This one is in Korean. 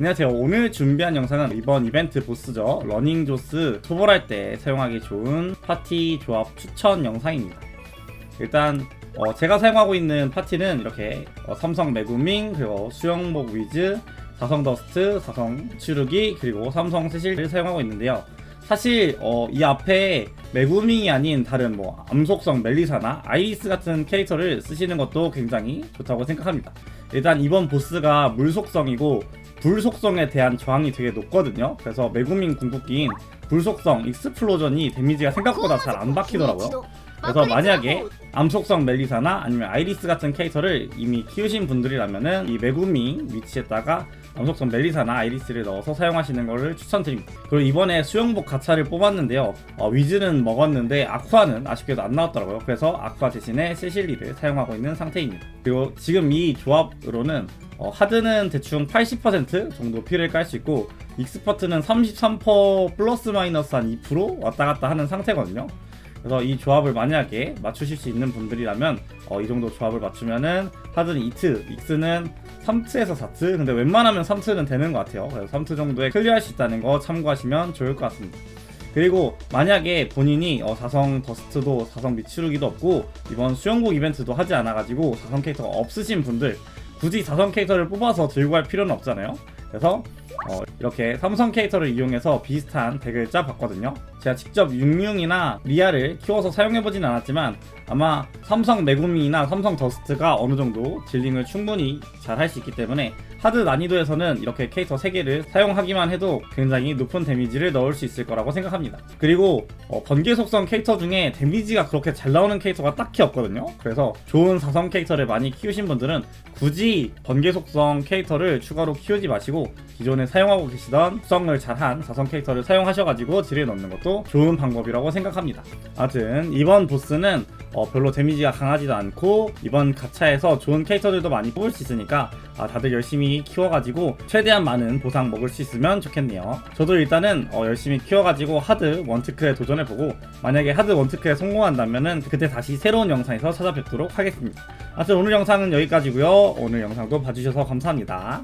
안녕하세요. 오늘 준비한 영상은 이번 이벤트 보스죠. 러닝 조스 초벌할 때 사용하기 좋은 파티 조합 추천 영상입니다. 일단 어, 제가 사용하고 있는 파티는 이렇게 어, 삼성 메구밍 그리고 수영복 위즈 사성 더스트 사성 추르기 그리고 삼성 세실을 사용하고 있는데요. 사실 어, 이 앞에 메구밍이 아닌 다른 뭐 암속성 멜리사나 아이리스 같은 캐릭터를 쓰시는 것도 굉장히 좋다고 생각합니다. 일단 이번 보스가 물속성이고 불속성에 대한 저항이 되게 높거든요. 그래서 메구밍 궁극기인 불속성 익스플로전이 데미지가 생각보다 잘 안 박히더라고요. 그래서 만약에 암속성 멜리사나 아니면 아이리스 같은 캐릭터를 이미 키우신 분들이라면은 이 메구밍 위치에다가 암속성 멜리사나 아이리스를 넣어서 사용하시는 것을 추천드립니다. 그리고 이번에 수영복 가차를 뽑았는데요. 어, 위즈는 먹었는데 아쿠아는 아쉽게도 안 나왔더라고요. 그래서 아쿠아 대신에 세실리를 사용하고 있는 상태입니다. 그리고 지금 이 조합으로는 어, 하드는 대충 80% 정도 피를 깔 수 있고 익스퍼트는 33% 플러스 마이너스 한 2% 왔다 갔다 하는 상태거든요. 그래서 이 조합을 만약에 맞추실 수 있는 분들이라면 어, 이 정도 조합을 맞추면은 하드는 2트, 익스는 3트에서 4트. 근데 웬만하면 3트는 되는 것 같아요. 그래서 3트 정도에 클리어할 수 있다는 거 참고하시면 좋을 것 같습니다. 그리고 만약에 본인이 어, 사성 더스트도 사성 미추르기도 없고 이번 수영복 이벤트도 하지 않아가지고 사성 캐릭터가 없으신 분들 굳이 사성 캐릭터를 뽑아서 들고 갈 필요는 없잖아요 그래서 어, 이렇게 삼성 캐릭터를 이용해서 비슷한 덱을 짜봤거든요. 제가 직접 융융이나 리아를 키워서 사용해보진 않았지만 아마 삼성 메구미나 삼성 더스트가 어느 정도 딜링을 충분히 잘 할 수 있기 때문에 하드 난이도에서는 이렇게 캐릭터 3개를 사용하기만 해도 굉장히 높은 데미지를 넣을 수 있을 거라고 생각합니다. 그리고 어, 번개 속성 캐릭터 중에 데미지가 그렇게 잘 나오는 캐릭터가 딱히 없거든요. 그래서 좋은 사성 캐릭터를 많이 키우신 분들은 굳이 번개 속성 캐릭터를 추가로 키우지 마시고 기존에 사용하고 계시던 속성을 잘한 사성 캐릭터를 사용하셔가지고 딜을 넣는 것도 좋은 방법이라고 생각합니다. 아무튼 이번 보스는 어, 별로 데미지가 강하지도 않고 이번 가차에서 좋은 캐릭터들도 많이 뽑을 수 있으니까 아, 다들 열심히 키워가지고 최대한 많은 보상 먹을 수 있으면 좋겠네요. 저도 일단은 어, 열심히 키워가지고 하드 원트크에 도전해보고 만약에 하드 원트크에 성공한다면 그때 다시 새로운 영상에서 찾아뵙도록 하겠습니다. 아무튼 오늘 영상은 여기까지고요. 오늘 영상도 봐주셔서 감사합니다.